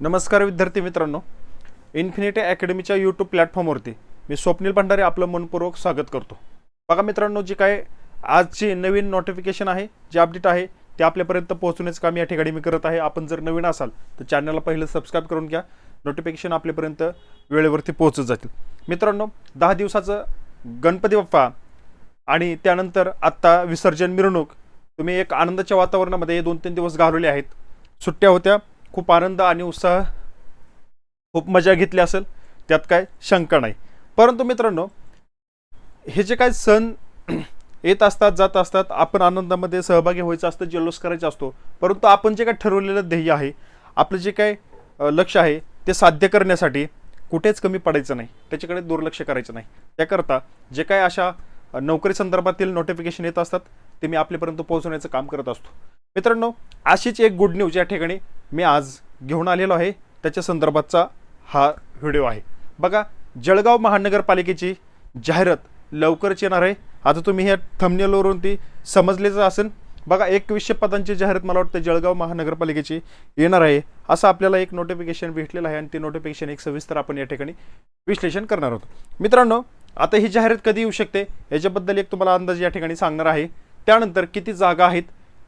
नमस्कार विद्यार्थी मित्रांनो. इन्फिनिटी अकॅडमीच्या यूट्यूब प्लॅटफॉर्मवरती मी स्वप्नील भंडारे आपलं मनपूर्वक स्वागत करतो. बघा मित्रांनो जी काय आजची नवीन नोटिफिकेशन आहे जे अपडेट आहे ते आपल्यापर्यंत पोहोचवण्याचं काम या ठिकाणी मी करत आहे. आपण जर नवीन असाल तर चॅनलला पहिलं सबस्क्राईब करून घ्या. नोटिफिकेशन आपल्यापर्यंत वेळेवरती पोहोचत जातील. मित्रांनो दहा दिवसाचं गणपती बाप्पा आणि त्यानंतर आत्ता विसर्जन मिरवणूक तुम्ही एक आनंदाच्या वातावरणामध्ये हे दोन तीन दिवस घालवले आहेत. सुट्ट्या होत्या खूप आनंद आणि उत्साह खूप मजा घेतली असेल. त्यात काय शंका नाही. परंतु मित्रांनो हे जे काय सण येत असतात जात असतात आपण आनंदामध्ये सहभागी व्हायचं असतं जल्लोष करायचा असतो. परंतु आपण जे काय ठरवलेलं ध्येय आहे आपलं जे काय लक्ष आहे ते साध्य करण्यासाठी कुठेच कमी पडायचं नाही. त्याच्याकडे दुर्लक्ष करायचं नाही. त्याकरता जे काय अशा नोकरी संदर्भातील नोटिफिकेशन येत असतात ते मी आपल्यापर्यंत पोहोचवण्याचं काम करत असतो. मित्रांनो अशीच एक गुड न्यूज या ठिकाणी मी आज घेऊन आलेलो आहे. त्याच्या संदर्भातचा हा व्हिडिओ आहे. बघा जळगाव महानगरपालिकेची जाहिरात लवकरच येणार आहे. आता तुम्ही ह्या थमनेलवरून ती समजलेच असेल. बघा एकवीसशे पदांची जाहिरात मला वाटतं जळगाव महानगरपालिकेची येणार आहे. असं आपल्याला एक नोटिफिकेशन भेटलेलं आहे आणि ते नोटिफिकेशन एक सविस्तर आपण या ठिकाणी विश्लेषण करणार आहोत. मित्रांनो आता ही जाहिरात कधी येऊ शकते? याच्याबद्दल एक तुम्हाला अंदाज या ठिकाणी सांगणार आहे. त्यानंतर किती जागा आहेत?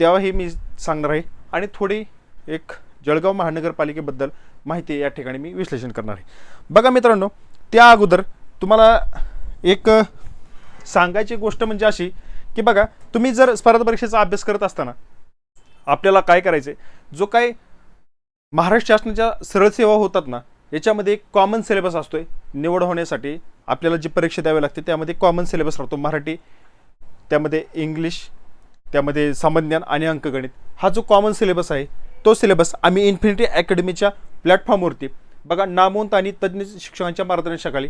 तेव्हाही मी सांगणार आहे. आणि थोडी एक जळगाव महानगरपालिकेबद्दल माहिती या ठिकाणी मी विश्लेषण करणार आहे. बघा मित्रांनो त्या अगोदर तुम्हाला एक सांगायची गोष्ट म्हणजे अशी की बघा तुम्ही जर स्पर्धा परीक्षेचा अभ्यास करत असताना आपल्याला काय करायचं आहे जो काय महाराष्ट्र शासनाच्या सरळ सेवा होतात ना याच्यामध्ये एक कॉमन सिलेबस असतोय. निवड होण्यासाठी आपल्याला जी परीक्षा द्यावी लागते त्यामध्ये कॉमन सिलेबस राहतो. मराठी त्यामध्ये इंग्लिश त्यामध्ये सामान्यज्ञान आणि अंकगणित. हा जो कॉमन सिलेबस आहे तो सिलेबस आम्ही इन्फिनिटी अकॅडमीच्या प्लॅटफॉर्मवरती बघा नामवंत आणि तज्ज्ञ शिक्षकांच्या मार्गदर्शनाखाली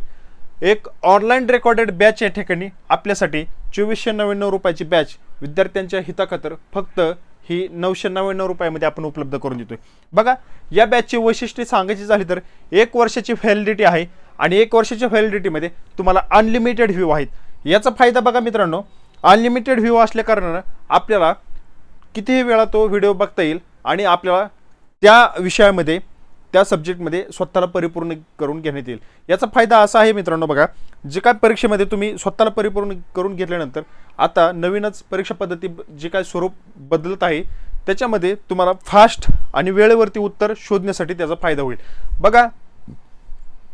एक ऑनलाईन रेकॉर्डेड बॅच या ठिकाणी आपल्यासाठी चोवीसशे नव्याण्णव रुपयाची बॅच विद्यार्थ्यांच्या हिताखातर फक्त ही नऊशे नव्याण्णव रुपयामध्ये आपण उपलब्ध करून देतोय. बघा या बॅचची वैशिष्ट्ये सांगायची झाली तर एक वर्षाची व्हॅलिडिटी आहे आणि एक वर्षाच्या व्हॅलिडिटीमध्ये तुम्हाला अनलिमिटेड व्ह्यू आहेत. याचा फायदा बघा मित्रांनो अनलिमिटेड व्ह्यू असल्याकारणानं आपल्याला कितीही वेळा तो व्हिडिओ बघता येईल आणि आपल्याला त्या विषयामध्ये त्या सब्जेक्टमध्ये स्वतःला परिपूर्ण करून घेण्यात येईल. याचा फायदा असा आहे मित्रांनो बघा जे काय परीक्षेमध्ये तुम्ही स्वतःला परिपूर्ण करून घेतल्यानंतर आता नवीनच परीक्षा पद्धती जे काय स्वरूप बदलत आहे त्याच्यामध्ये तुम्हाला फास्ट आणि वेळेवरती उत्तर शोधण्यासाठी त्याचा फायदा होईल. बघा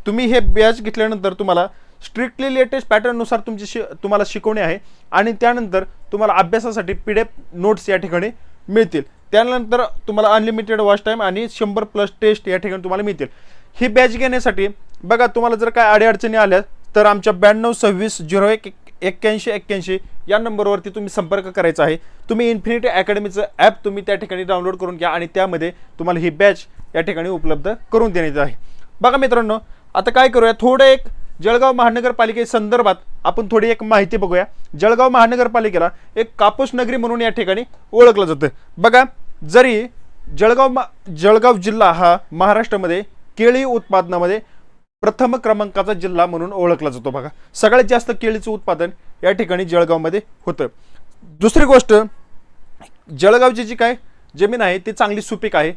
तुम्ही हे बॅच घेतल्यानंतर तुम्हाला स्ट्रिक्टली लेटेस्ट पॅटर्ननुसार तुमची शि तुम्हाला शिकवणे आहे आणि त्यानंतर तुम्हाला अभ्यासासाठी पी डी एफ नोट्स या ठिकाणी मिळतील. त्यानंतर तुम्हाला अनलिमिटेड वॉच टाईम आणि शंभर प्लस टेस्ट या ठिकाणी तुम्हाला मिळतील. ही बॅच घेण्यासाठी बघा तुम्हाला जर काय अडीअडचणी आल्या तर आमच्या ब्याण्णव सव्वीस झिरो एक एक्क्याऐंशी एक्क्याऐंशी या नंबरवरती तुम्ही संपर्क करायचा आहे. तुम्ही इन्फिनिटी अकॅडमीचं ॲप तुम्ही त्या ठिकाणी डाउनलोड करून घ्या आणि त्यामध्ये तुम्हाला ही बॅच या ठिकाणी उपलब्ध करून देण्यात आहे. बघा मित्रांनो आता काय करूया? थोडं एक जळगाव महानगरपालिके संदर्भात आपण थोडी एक माहिती बघूया. जळगाव महानगरपालिकेला एक कापूस नगरी म्हणून या ठिकाणी ओळखलं जातं. बघा जरी जळगाव मा जळगाव जिल्हा हा महाराष्ट्रामध्ये केळी उत्पादनामध्ये प्रथम क्रमांकाचा जिल्हा म्हणून ओळखला जातो बघा. सगळ्यात जास्त केळीचं उत्पादन या ठिकाणी जळगावमध्ये होतं. दुसरी गोष्ट जळगावची जी काय जमीन आहे ती चांगली सुपीक आहे.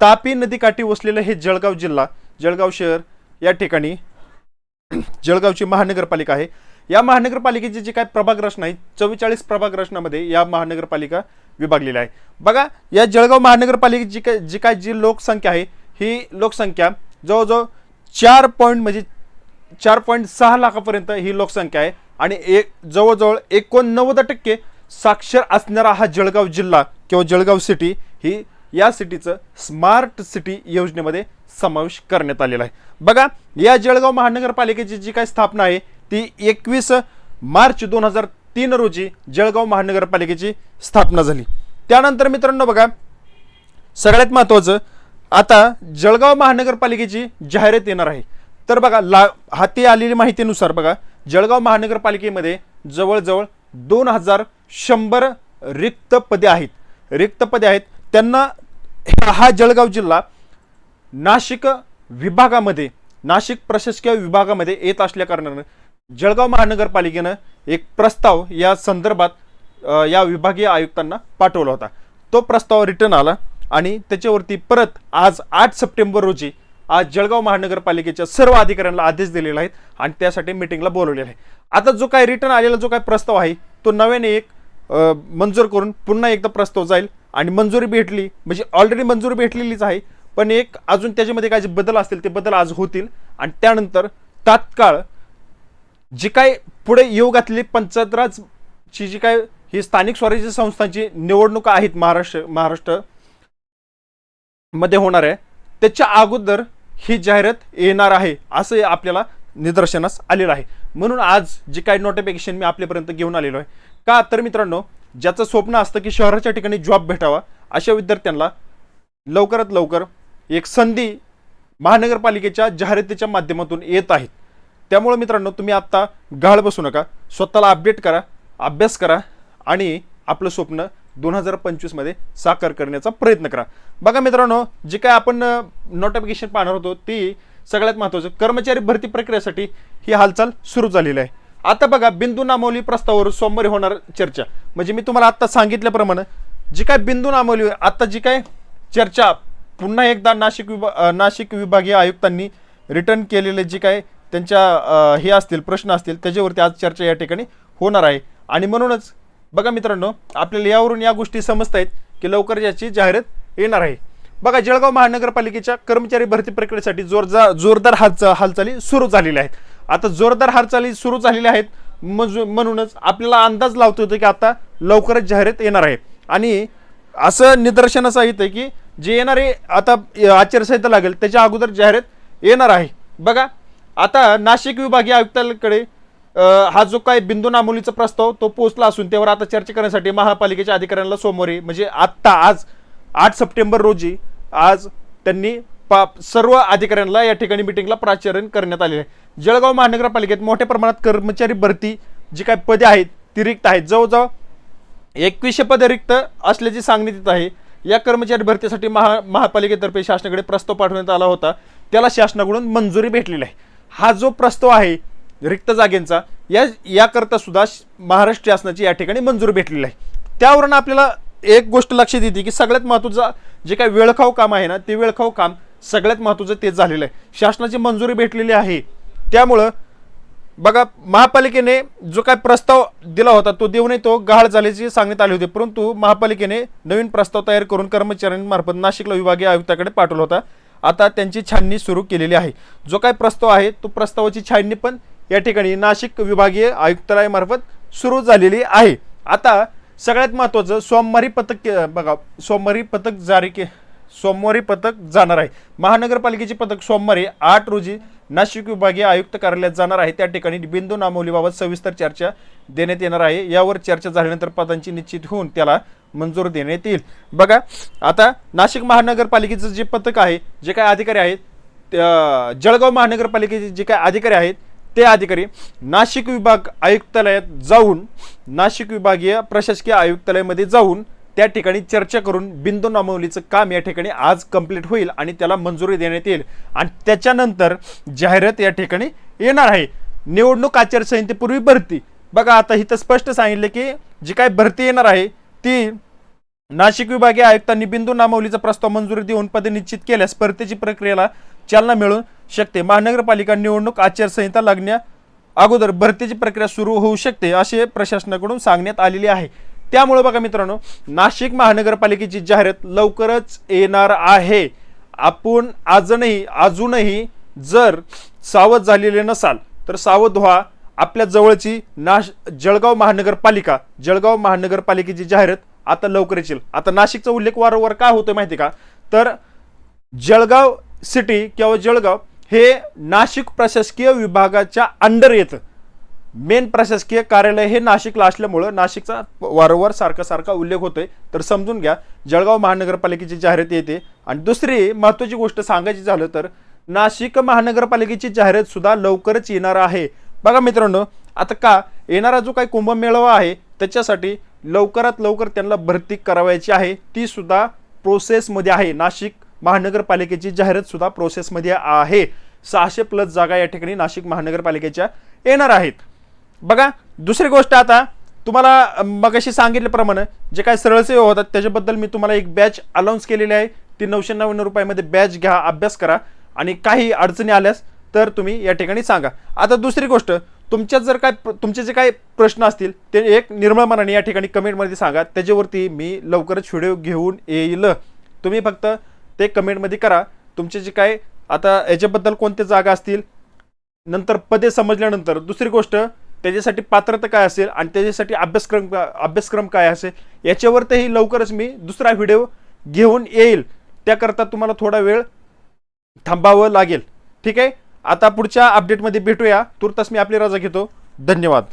तापी नदीकाठी वसलेलं हे जळगाव जिल्हा जळगाव शहर या ठिकाणी जळगावची महानगरपालिका आहे. या महानगरपालिकेची जी काय प्रभाग रचना आहे चव्वेचाळीस प्रभाग रचनामध्ये या महानगरपालिका विभागलेल्या आहे. बघा या जळगाव महानगरपालिकेची जी काय जी काय जी लोकसंख्या आहे ही लोकसंख्या जवळजवळ चार पॉईंट म्हणजे चार पॉईंट सहा लाखापर्यंत ही लोकसंख्या आहे आणि एक जवळजवळ एकोणनव्वद टक्के साक्षर असणारा हा जळगाव जिल्हा किंवा जळगाव सिटी ही या सिटीचं स्मार्ट सिटी योजनेमध्ये समावेश करण्यात आलेला आहे. बघा या जळगाव महानगरपालिकेची जी काय स्थापना आहे ती एकवीस मार्च दोन हजार तीन रोजी जळगाव महानगरपालिकेची स्थापना झाली. त्यानंतर मित्रांनो बघा सगळ्यात महत्त्वाचं आता जळगाव महानगरपालिकेची जाहिरात येणार आहे. तर बघा ला हाती आलेली माहितीनुसार बघा जळगाव महानगरपालिकेमध्ये जवळजवळ दोन हजार शंभर रिक्त पदे आहेत. रिक्त पदे आहेत. त्यांना हा जळगाव जिल्हा नाशिक विभागामध्ये नाशिक प्रशासकीय विभागामध्ये येत असल्या कारणानं जळगाव महानगरपालिकेनं एक प्रस्ताव या संदर्भात या विभागीय आयुक्तांना पाठवला होता. तो प्रस्ताव रिटर्न आला आणि त्याच्यावरती परत आज आठ सप्टेंबर रोजी आज जळगाव महानगरपालिकेच्या सर्व अधिकाऱ्यांना आदेश दिलेला आहेत आणि त्यासाठी मिटिंगला बोलवलेला आहे. आता जो काय रिटर्न आलेला जो काय प्रस्ताव आहे तो नव्याने एक मंजूर करून पुन्हा एकदा प्रस्ताव जाईल आणि मंजुरी भेटली म्हणजे ऑलरेडी मंजुरी भेटलेलीच आहे पण एक अजून त्याच्यामध्ये काय जे बदल असतील ते बदल आज होतील आणि त्यानंतर तात्काळ जी काय पुढे येऊ घातलेली जी काय ही स्थानिक स्वराज्य संस्थांची निवडणुका आहेत महाराष्ट्र महाराष्ट्रमध्ये होणार आहे त्याच्या अगोदर ही जाहिरात येणार आहे असं आपल्याला निदर्शनास आलेलं आहे. म्हणून आज जे काही नोटिफिकेशन मी आपल्यापर्यंत घेऊन आलेलो आहे. का? तर मित्रांनो ज्याचं स्वप्न असतं की शहराच्या ठिकाणी जॉब भेटावा अशा विद्यार्थ्यांना लवकरात लवकर एक संधी महानगरपालिकेच्या जाहिरातीच्या माध्यमातून येत आहेत त्यामुळे मित्रांनो तुम्ही आत्ता गाळ बसू नका. स्वतःला अपडेट करा अभ्यास करा आणि आपलं स्वप्न दोन हजार पंचवीसमध्ये साकार करण्याचा प्रयत्न करा. बघा मित्रांनो जे काय आपण नोटिफिकेशन पाहणार होतो ती सगळ्यात महत्त्वाचं. कर्मचारी भरती प्रक्रियेसाठी ही हालचाल सुरू झालेली आहे. आता बघा बिंदू नामवली प्रस्तावावर सोमवारी होणार चर्चा. म्हणजे मी तुम्हाला आत्ता सांगितल्याप्रमाणे जी काय बिंदू नामवली आत्ता जी काय चर्चा पुन्हा एकदा नाशिक विभा नाशिक विभागीय आयुक्तांनी रिटर्न केलेले जी काय त्यांच्या हे असतील प्रश्न असतील त्याच्यावरती आज चर्चा या ठिकाणी होणार आहे. आणि म्हणूनच बघा मित्रांनो आपल्याला यावरून या गोष्टी समजत आहेत की लवकर याची जाहिरात येणार आहे. बघा जळगाव महानगरपालिकेच्या कर्मचारी भरती प्रक्रियेसाठी जोरदार जोरदार हालचा हालचाली सुरू झालेल्या आहेत. आता जोरदार हालचाली सुरू झालेल्या आहेत म्हणूनच आपल्याला अंदाज लावतो येतो की आता लवकरच जाहिरात येणार आहे. आणि असं निदर्शनास येतं की जे येणारे आता आचारसंहिता लागेल त्याच्या अगोदर जाहिरात येणार आहे. बघा आता नाशिक विभागीय आयुक्तालयाकडे हा जो काय बिंदू नामोलीचा प्रस्ताव तो पोहोचला असून त्यावर आता चर्चा करण्यासाठी महापालिकेच्या अधिकाऱ्यांना सोमवारी म्हणजे आत्ता आज आठ सप्टेंबर रोजी आज त्यांनी पा सर्व अधिकाऱ्यांना या ठिकाणी मिटिंगला प्राचारण करण्यात आलेले आहे. जळगाव महानगरपालिकेत मोठ्या प्रमाणात कर्मचारी भरती जी काही पदे आहेत ती रिक्त आहेत. जवळजवळ एकवीसशे पदे रिक्त असल्याची सांगण्यात येत आहे. या कर्मचारी भरतीसाठी महा महापालिकेतर्फे शासनाकडे प्रस्ताव पाठवण्यात आला होता. त्याला शासनाकडून मंजुरी भेटलेली आहे. हा जो प्रस्ताव आहे रिक्त जागेंचा या याकरता सुद्धा श- महाराष्ट्र शासनाची या ठिकाणी मंजुरी भेटलेली आहे. त्यावरून आपल्याला एक गोष्ट लक्षात येते की सगळ्यात महत्त्वाचं जे काही वेळखाऊ काम आहे ना ते वेळखाऊ काम सगळ्यात महत्त्वाचं तेच झालेलं आहे. शासनाची मंजुरी भेटलेली आहे. त्यामुळं बघा महापालिकेने जो काय प्रस्ताव दिला होता तो देऊनही तो गहाळ झाल्याचे सांगण्यात आले होते. परंतु महापालिकेने नवीन प्रस्ताव तयार करून कर्मचाऱ्यांमार्फत नाशिकला विभागीय आयुक्ताकडे पाठवला होता. आता त्यांची छाननी सुरू केलेली आहे. जो काय प्रस्ताव आहे तो प्रस्तावाची छाननी पण या ठिकाणी नाशिक विभागीय आयुक्तालयामार्फत सुरू झालेली आहे. आता सगळ्यात महत्त्वाचं सोमवारी पथक बघा सोमवारी पथक जारी के सोमवारी पथक जाणार आहे. महानगरपालिकेचे पथक सोमवारी आठ रोजी नाशिक विभागीय आयुक्त कार्यालयात जाणार आहे. त्या ठिकाणी बिंदू नामवलीबाबत सविस्तर चर्चा देण्यात येणार आहे. यावर चर्चा झाल्यानंतर पदांची निश्चित होऊन त्याला मंजूर देण्यात येईल. बघा आता नाशिक महानगरपालिकेचं जे पथक आहे जे काय अधिकारी आहेत त्या- जळगाव महानगरपालिकेचे जे काय अधिकारी आहेत ते अधिकारी नाशिक विभाग आयुक्तालयात जाऊन नाशिक विभागीय प्रशासकीय आयुक्तालयामध्ये जाऊन त्या ठिकाणी चर्चा करून बिंदू नामवलीचं काम या ठिकाणी आज कंप्लीट होईल आणि त्याला मंजुरी देण्यात येईल. आणि त्याच्यानंतर जाहिरात या ठिकाणी येणार आहे. निवडणूक आचारसंहितेपूर्वी भरती. बघा आता इथं स्पष्ट सांगितलं की जी काय भरती येणार आहे ती नाशिक विभागीय आयुक्तांनी बिंदू नामवलीचा प्रस्ताव मंजुरी देऊन पदे निश्चित केल्यास परतीची प्रक्रियेला चालना मिळू शकते. महानगरपालिका निवडणूक आचारसंहिता लागण्या अगोदर भरतीची प्रक्रिया सुरू होऊ शकते असे प्रशासनाकडून सांगण्यात आलेले आहे. त्यामुळे बघा मित्रांनो नाशिक महानगरपालिकेची जाहिरात लवकरच येणार आहे. आपण अजूनही अजूनही जर सावध झालेले नसाल तर सावध व्हा. आपल्या जवळची नाश जळगाव महानगरपालिका जळगाव महानगरपालिकेची जाहिरात आता लवकरच येईल आता नाशिकचा उल्लेख वारंवार काय होतोय माहिती का? तर जळगाव सिटी किंवा जळगाव हे नाशिक प्रशासकीय विभागाच्या अंडर येतं. मेन प्रशासकीय कार्यालय हे नाशिकला असल्यामुळं नाशिकचा वारंवार सारखा सारखा उल्लेख होतोय. तर समजून घ्या जळगाव महानगरपालिकेची जाहिरात येते. आणि दुसरी महत्त्वाची गोष्ट सांगायची झालं तर नाशिक महानगरपालिकेची जाहिरात सुद्धा लवकरच येणार आहे. बघा मित्रांनो आता का येणारा जो काही कुंभमेळावा आहे त्याच्यासाठी लवकरात लवकर त्यांना भरती करावायची आहे. ती सुद्धा प्रोसेसमध्ये आहे. नाशिक महानगरपालिकेची जाहिरात सुद्धा प्रोसेसमध्ये आहे. सहाशे प्लस जागा या ठिकाणी नाशिक महानगरपालिकेच्या येणार आहेत. बघा दुसरी गोष्ट आता तुम्हाला मगाशी सांगितल्याप्रमाणे जे काय सरळ सेवा होतात त्याच्याबद्दल मी तुम्हाला एक बॅच अनाऊन्स केलेली आहे. ती नऊशे नव्याण्णव रुपयामध्ये बॅच घ्या अभ्यास करा. आणि काही अडचणी आल्यास तर तुम्ही या ठिकाणी सांगा. आता दुसरी गोष्ट तुमच्यात जर काय तुमचे जे काही प्रश्न असतील ते एक निर्मळ मनाने या ठिकाणी कमेंटमध्ये सांगा. त्याच्यावरती मी लवकरच व्हिडिओ घेऊन येईल. तुम्ही फक्त ते कमेंटमध्ये करा. तुमचे जे काय आता याच्याबद्दल कोणत्या जागा असतील नंतर पदे समजल्यानंतर दुसरी गोष्ट त्याच्यासाठी पात्रता काय असेल आणि त्याच्यासाठी अभ्यासक्रम अभ्यासक्रम काय असेल याच्यावरतीही लवकरच मी दुसरा व्हिडिओ घेऊन येईल. त्याकरता तुम्हाला थोडा वेळ थांबावं लागेल. ठीक आहे? आता पुढच्या अपडेटमध्ये भेटूया. तुर्तास मी आपली रजा घेतो. धन्यवाद.